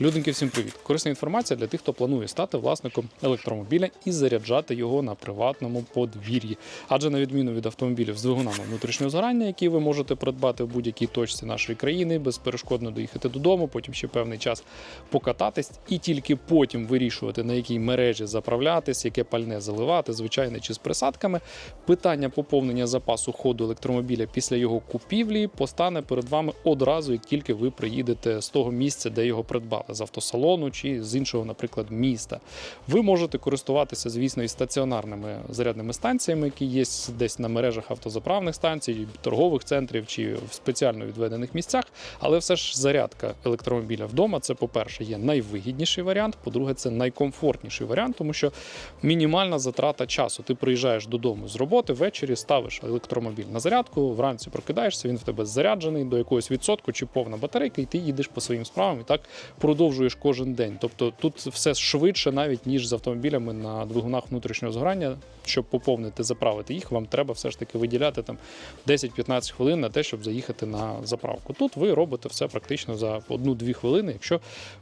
Люденьки, всім привіт! Корисна інформація для тих, хто планує стати власником електромобіля і заряджати його на приватному подвір'ї. Адже на відміну від автомобілів з двигунами внутрішнього згорання, які ви можете придбати в будь-якій точці нашої країни, безперешкодно доїхати додому, потім ще певний час покататись, і тільки потім вирішувати, на якій мережі заправлятись, яке пальне заливати, звичайне чи з присадками. Питання поповнення запасу ходу електромобіля після його купівлі постане перед вами одразу, як тільки ви приїдете з того місця, де його придбали, з автосалону чи з іншого, наприклад, міста. Ви можете користуватися, звісно, і стаціонарними зарядними станціями, які є десь на мережах автозаправних станцій, торгових центрів чи в спеціально відведених місцях. Але все ж зарядка електромобіля вдома це, по-перше, є найвигідніший варіант. По-друге, це найкомфортніший варіант, тому що мінімальна затрата часу. Ти приїжджаєш додому з роботи, ввечері ставиш електромобіль на зарядку, вранці прокидаєшся, він в тебе заряджений до якогось відсотку чи повна батарейка, і ти їдеш по своїм справам і так продовжуєш кожен день. Тобто тут все швидше, навіть ніж з автомобілями на двигунах внутрішнього згорання. Щоб поповнити, заправити їх, вам треба все ж таки виділяти там 10-15 хвилин на те, щоб заїхати на заправку. Тут ви робите все практично за 1-2 хвилини, якщо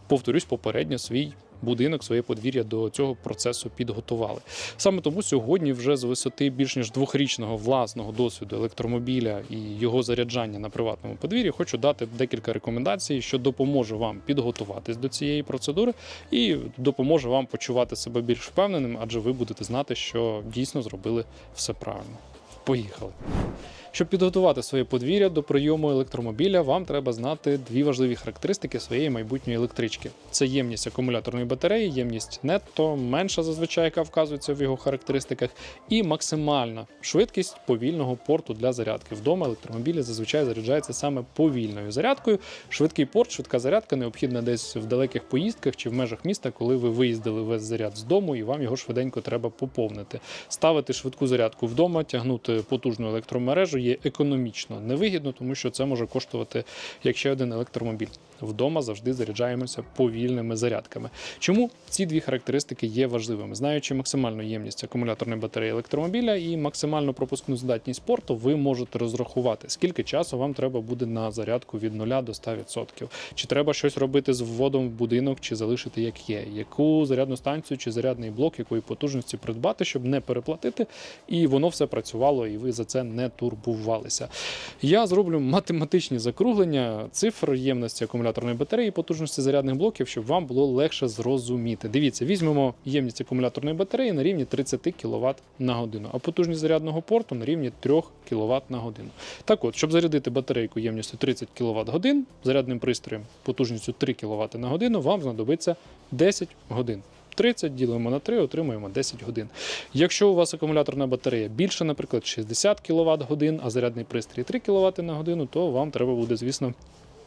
повторюсь попередньо свій будинок, своє подвір'я до цього процесу підготували. Саме тому сьогодні, вже з висоти більш ніж двохрічного власного досвіду електромобіля і його заряджання на приватному подвір'ї, хочу дати декілька рекомендацій, що допоможе вам підготуватись до цієї процедури і допоможе вам почувати себе більш впевненим, адже ви будете знати, що дійсно зробили все правильно. Поїхали. Щоб підготувати своє подвір'я до прийому електромобіля, вам треба знати дві важливі характеристики своєї майбутньої електрички: це ємність акумуляторної батареї, ємність нетто менша зазвичай, яка вказується в його характеристиках, і максимальна швидкість повільного порту для зарядки. Вдома електромобілі зазвичай заряджаються саме повільною зарядкою. Швидкий порт, швидка зарядка необхідна десь в далеких поїздках чи в межах міста, коли ви виїздили весь заряд з дому, і вам його швиденько треба поповнити. Ставити швидку зарядку вдома, тягнути потужну електромережу є економічно невигідно, тому що це може коштувати як ще один електромобіль. Вдома завжди заряджаємося повільними зарядками. Чому ці дві характеристики є важливими? Знаючи максимальну ємність акумуляторної батареї електромобіля і максимальну пропускну здатність порту, ви можете розрахувати, скільки часу вам треба буде на зарядку від 0 до 100%. Чи треба щось робити з вводом в будинок, чи залишити як є, яку зарядну станцію чи зарядний блок, якої потужності придбати, щоб не переплатити, і воно все працювало, і ви за це не турбувалися. Я зроблю математичні закруглення цифр ємності акумуляторної батареї, потужності зарядних блоків, щоб вам було легше зрозуміти. Дивіться, візьмемо ємність акумуляторної батареї на рівні 30 кВт на годину, а потужність зарядного порту на рівні 3 кВт на годину. Так от, щоб зарядити батарейку ємністю 30 кВт годин, зарядним пристроєм потужністю 3 кВт на годину, вам знадобиться 10 годин. 30 ділимо на 3, отримуємо 10 годин. Якщо у вас акумуляторна батарея більше, наприклад, 60 кВт годин, а зарядний пристрій 3 кВт на годину, то вам треба буде, звісно.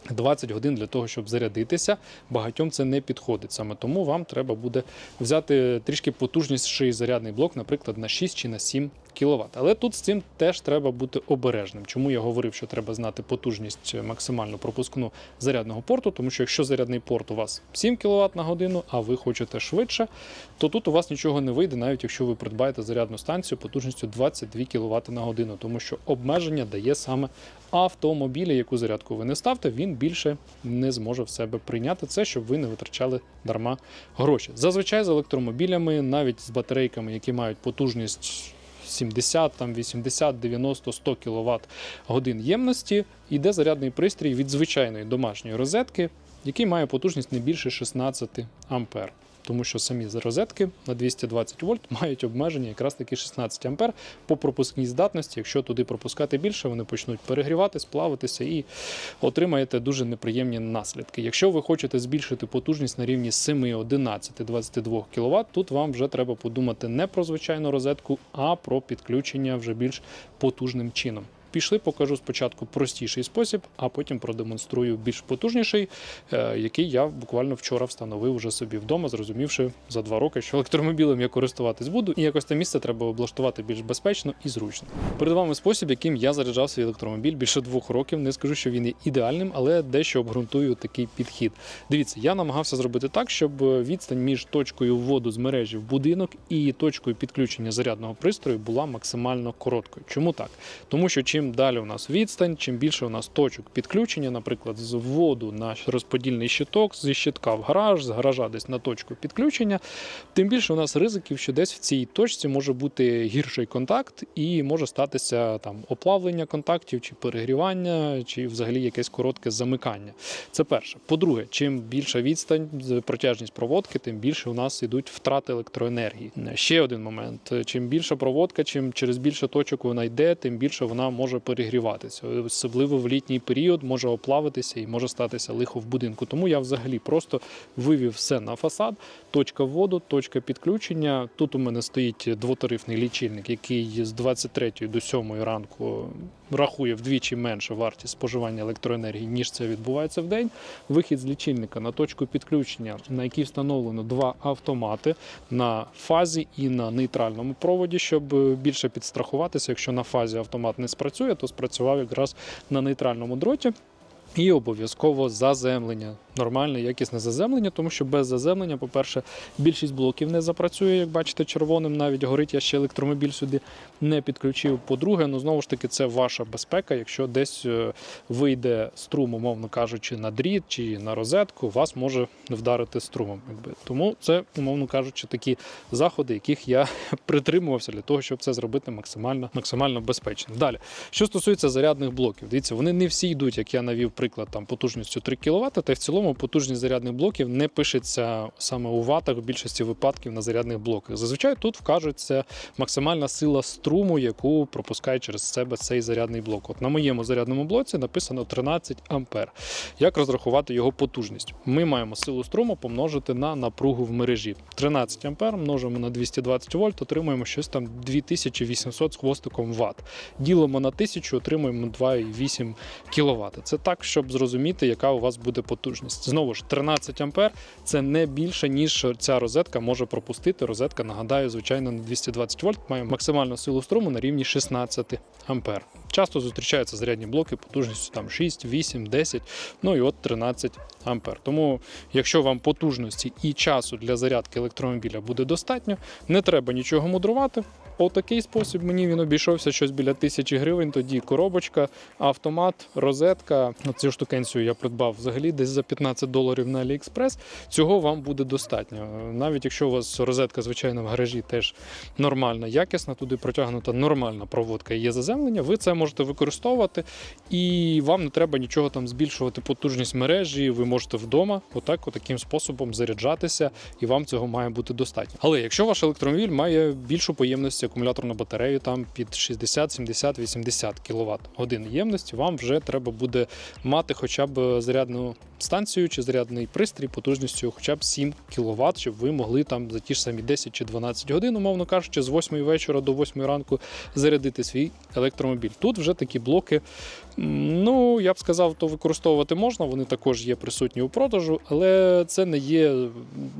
20 годин для того, щоб зарядитися, багатьом це не підходить. Саме тому вам треба буде взяти трішки потужніший зарядний блок, наприклад, на 6 чи на 7 кВт. Але тут з цим теж треба бути обережним. Чому я говорив, що треба знати потужність максимальну пропускну зарядного порту, тому що якщо зарядний порт у вас 7 кВт на годину, а ви хочете швидше, то тут у вас нічого не вийде, навіть якщо ви придбаєте зарядну станцію потужністю 22 кВт на годину, тому що обмеження дає саме автомобілі, яку зарядку ви не ставте, він більше не зможе в себе прийняти це, щоб ви не витрачали дарма гроші. Зазвичай з електромобілями, навіть з батарейками, які мають потужність. 70, там 80, 90, 100 кВт годин ємності йде зарядний пристрій від звичайної домашньої розетки, який має потужність не більше 16 ампер. Тому що самі розетки на 220 вольт мають обмеження якраз таки 16 ампер по пропускній здатності. Якщо туди пропускати більше, вони почнуть перегріватись, плавитися і отримаєте дуже неприємні наслідки. Якщо ви хочете збільшити потужність на рівні 7, 11, 22 кВт, тут вам вже треба подумати не про звичайну розетку, а про підключення вже більш потужним чином. Пішли, покажу спочатку простіший спосіб, а потім продемонструю більш потужніший, е, який я буквально вчора встановив уже собі вдома, зрозумівши за два роки, що електромобілем я користуватись буду, і якось те місце треба облаштувати більш безпечно і зручно. Перед вами спосіб, яким я заряджав свій електромобіль більше двох років. Не скажу, що він є ідеальним, але дещо обґрунтую такий підхід. Дивіться, я намагався зробити так, щоб відстань між точкою вводу з мережі в будинок і точкою підключення зарядного пристрою була максимально короткою. Чому так? Тому що чим чим далі у нас відстань, чим більше у нас точок підключення, наприклад, з вводу на розподільний щиток, зі щитка в гараж, з гаража десь на точку підключення, тим більше у нас ризиків, що десь в цій точці може бути гірший контакт і може статися там оплавлення контактів, чи перегрівання, чи взагалі якесь коротке замикання. Це перше. По-друге, чим більша відстань, протяжність проводки, тим більше у нас ідуть втрати електроенергії. Ще один момент: чим більша проводка, чим через більше точок вона йде, тим більше вона може перегріватися. Особливо в літній період може оплавитися і може статися лихо в будинку. Тому я взагалі просто вивів все на фасад. Точка вводу, точка підключення. Тут у мене стоїть двотарифний лічильник, який з 23 до 7 ранку рахує вдвічі менше вартість споживання електроенергії, ніж це відбувається в день. Вихід з лічильника на точку підключення, на якій встановлено два автомати на фазі і на нейтральному проводі, щоб е, більше підстрахуватися. Якщо на фазі автомат не спрацює, то спрацював якраз на нейтральному дроті. І обов'язково заземлення, нормальне, якісне заземлення, тому що без заземлення, по-перше, більшість блоків не запрацює, як бачите, червоним навіть горить. Я ще електромобіль сюди не підключив. По-друге, ну знову ж таки, це ваша безпека. Якщо десь е, вийде струм, умовно кажучи, на дріт чи на розетку, вас може вдарити струмом. Якби. Тому це, умовно кажучи, такі заходи, яких я притримувався для того, щоб це зробити максимально, максимально безпечно. Далі, що стосується зарядних блоків, дивіться, вони не всі йдуть, як я навів приклад, там потужністю 3 кВт, та й в цілому потужність зарядних блоків не пишеться саме у ватах в більшості випадків на зарядних блоках. Зазвичай тут вкажеться максимальна сила струму, яку пропускає через себе цей зарядний блок. От на моєму зарядному блоці написано 13 ампер. Як розрахувати його потужність? Ми маємо силу струму помножити на напругу в мережі. 13 ампер множимо на 220 вольт, отримуємо щось там 2800 з хвостиком ватт. Ділимо на 1000, отримуємо 2,8 кВт. Це так, щоб зрозуміти, яка у вас буде потужність. Знову ж 13 ампер це не більше, ніж ця розетка може пропустити. Розетка, нагадаю, звичайно, на 220 вольт має максимальну силу струму на рівні 16 ампер. Часто зустрічаються зарядні блоки потужністю там 6, 8, 10, ну і от 13 ампер. Тому, якщо вам потужності і часу для зарядки електромобіля буде достатньо, не треба нічого мудрувати. Отакий спосіб мені він обійшовся щось біля тисячі гривень. Тоді коробочка, автомат, розетка. Цю штукенцію я придбав взагалі десь за 15 доларів на AliExpress. Цього вам буде достатньо. Навіть якщо у вас розетка, звичайно, в гаражі теж нормальна, якісна, туди протягнута нормальна проводка і є заземлення, ви це можете використовувати, і вам не треба нічого там збільшувати потужність мережі. Ви можете вдома, отак, отаким способом заряджатися, і вам цього має бути достатньо. Але якщо ваш електромобіль має більшу поємність акумуляторну батарею, там під 60, 70, 80 кВт годин ємності, вам вже треба буде мати хоча б зарядну станцію чи зарядний пристрій потужністю хоча б 7 кВт, щоб ви могли там за ті ж самі 10 чи 12 годин, умовно кажучи, з 8 вечора до 8 ранку зарядити свій електромобіль. Тут вже такі блоки, ну я б сказав, то використовувати можна. Вони також є присутні у продажу, але це не є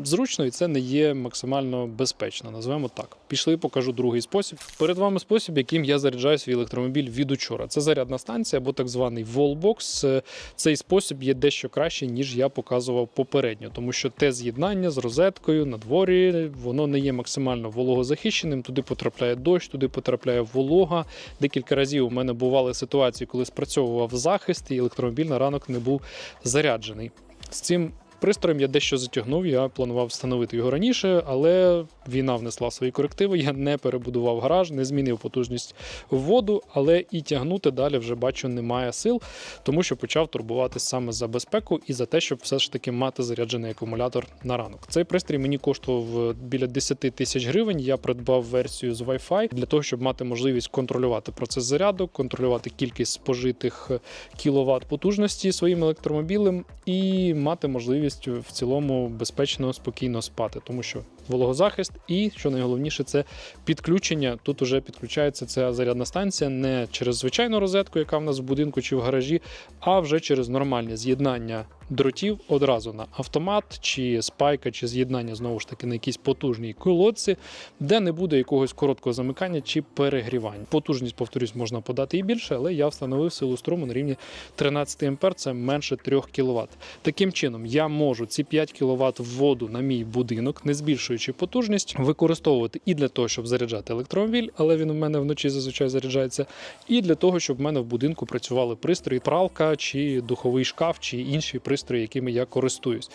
зручно і це не є максимально безпечно. Назвемо так. Пішли, покажу другий спосіб. Перед вами спосіб, яким я заряджаю свій електромобіль від учора. Це зарядна станція або так званий Wallbox. Е, Цей спосіб є дещо краще, ніж я показував попередньо, тому що те з'єднання з розеткою на дворі воно не є максимально вологозахищеним. Туди потрапляє дощ, туди потрапляє волога. Декілька разів у мене бували ситуації, коли спрацьовував захист, і електромобіль на ранок не був заряджений. З цим пристроєм я дещо затягнув. Я планував встановити його раніше, але війна внесла свої корективи. Я не перебудував гараж, не змінив потужність вводу, але і тягнути далі вже бачу немає сил, тому що почав турбуватися саме за безпеку і за те, щоб все ж таки мати заряджений акумулятор на ранок. Цей пристрій мені коштував біля 10 тисяч гривень. Я придбав версію з Wi-Fi для того, щоб мати можливість контролювати процес заряду, контролювати кількість спожитих кіловат потужності своїм електромобілем і мати можливість в цілому безпечно спокійно спати, тому що вологозахист і що найголовніше, це підключення. Тут уже підключається ця зарядна станція не через звичайну розетку, яка в нас в будинку чи в гаражі, а вже через нормальне з'єднання дротів одразу на автомат, чи спайка, чи з'єднання знову ж таки на якійсь потужній колодці, де не буде якогось короткого замикання чи перегрівання. Потужність, повторюсь, можна подати і більше, але я встановив силу струму на рівні 13 А, це менше 3 кВт. Таким чином, я можу ці 5 кВт вводу на мій будинок, не збільшуючи потужність, використовувати і для того, щоб заряджати електромобіль, але він у мене вночі зазвичай заряджається, і для того, щоб в мене в будинку працювали пристрої, пралка чи духовий шкаф, чи інші пристрої, якими я користуюсь.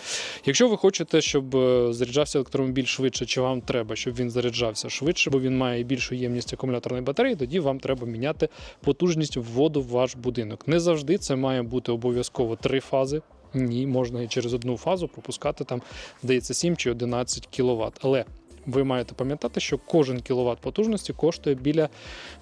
Якщо ви хочете, щоб е, заряджався електромобіль швидше, чи вам треба, щоб він заряджався швидше, бо він має більшу ємність акумуляторної батареї, тоді вам треба міняти потужність вводу в ваш будинок. Не завжди це має бути обов'язково три фази. Ні, можна і через одну фазу пропускати там, здається, 7 чи 11 кВт. Але ви маєте пам'ятати, що кожен кіловат потужності коштує біля,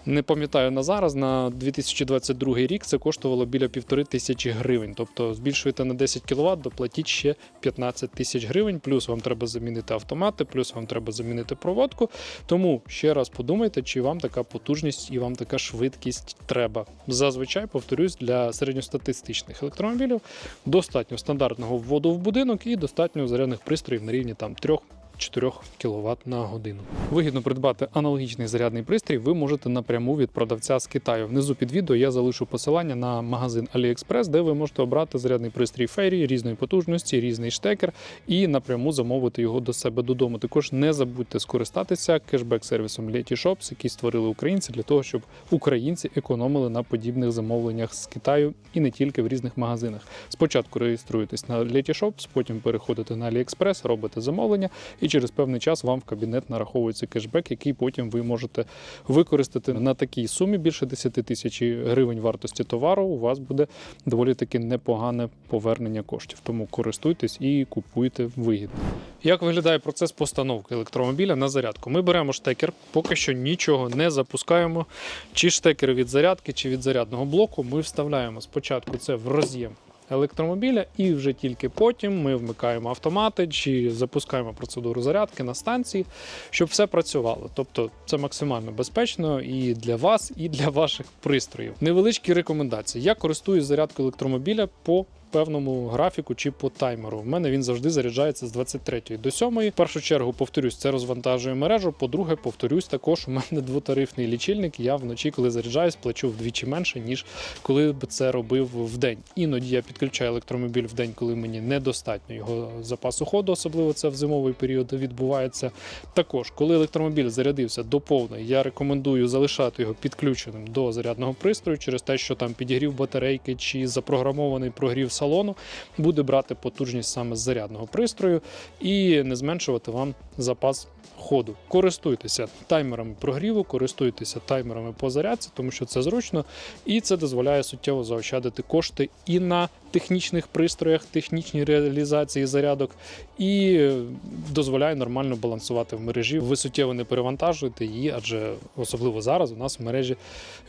не пам'ятаю на зараз, на 2022 рік це коштувало біля півтори тисячі гривень. Тобто збільшуєте на 10 кВт, доплатіть ще 15 тисяч гривень. Плюс вам треба замінити автомати, плюс вам треба замінити проводку. Тому ще раз подумайте, чи вам така потужність і вам така швидкість треба. Зазвичай, повторюсь, для середньостатистичних електромобілів достатньо стандартного вводу в будинок і достатньо зарядних пристроїв на рівні там 3 4 кВт на годину. Вигідно придбати аналогічний зарядний пристрій ви можете напряму від продавця з Китаю. Внизу під відео я залишу посилання на магазин AliExpress, де ви можете обрати зарядний пристрій Fairy різної потужності, різний штекер і напряму замовити його до себе додому. Також не забудьте скористатися кешбек-сервісом Leti Shops, який створили українці для того, щоб українці економили на подібних замовленнях з Китаю і не тільки в різних магазинах. Спочатку реєструєтесь на Leti Shops, потім переходите на AliExpress, робите замовлення і через певний час вам в кабінет нараховується кешбек, який потім ви можете використати на такій сумі більше 10 тисяч гривень вартості товару. У вас буде доволі таки непогане повернення коштів. Тому користуйтесь і купуйте вигідно. Як виглядає процес постановки електромобіля на зарядку? Ми беремо штекер, поки що нічого не запускаємо. Чи штекер від зарядки, чи від зарядного блоку. Ми вставляємо спочатку це в роз'єм електромобіля, і вже тільки потім ми вмикаємо автомати чи запускаємо процедуру зарядки на станції, щоб все працювало. Тобто це максимально безпечно і для вас, і для ваших пристроїв. Невеличкі рекомендації. Я користуюсь зарядкою електромобіля по певному графіку чи по таймеру. В мене він завжди заряджається з 23 до 7. В першу чергу, повторюсь, це розвантажує мережу. По-друге, повторюсь, також у мене двотарифний лічильник. Я вночі, коли заряджаюсь, плачу вдвічі менше, ніж коли б це робив в день. Іноді я підключаю електромобіль в день, коли мені недостатньо його запасу ходу, особливо це в зимовий період відбувається. Також, коли електромобіль зарядився до повної, я рекомендую залишати його підключеним до зарядного пристрою через те, що там підігрів батарейки чи запрограмований прогрів салону буде брати потужність саме з зарядного пристрою і не зменшувати вам запас ходу. Користуйтеся таймерами прогріву, користуйтеся таймерами по зарядці, тому що це зручно і це дозволяє суттєво заощадити кошти і на технічних пристроях, технічній реалізації зарядок, і е, дозволяє нормально балансувати в мережі. Ви суттєво не перевантажуєте її, адже особливо зараз у нас в мережі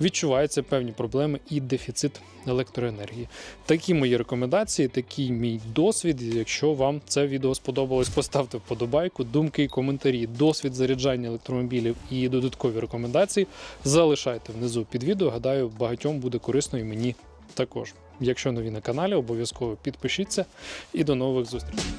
відчуваються певні проблеми і дефіцит електроенергії. Такі мої рекомендації, такий мій досвід. Якщо вам це відео сподобалось, поставте вподобайку, думки і коментарі, досвід заряджання електромобілів і додаткові рекомендації залишайте внизу під відео. Гадаю, багатьом буде корисно і мені також. Якщо нові на каналі, обов'язково підпишіться і до нових зустрічей.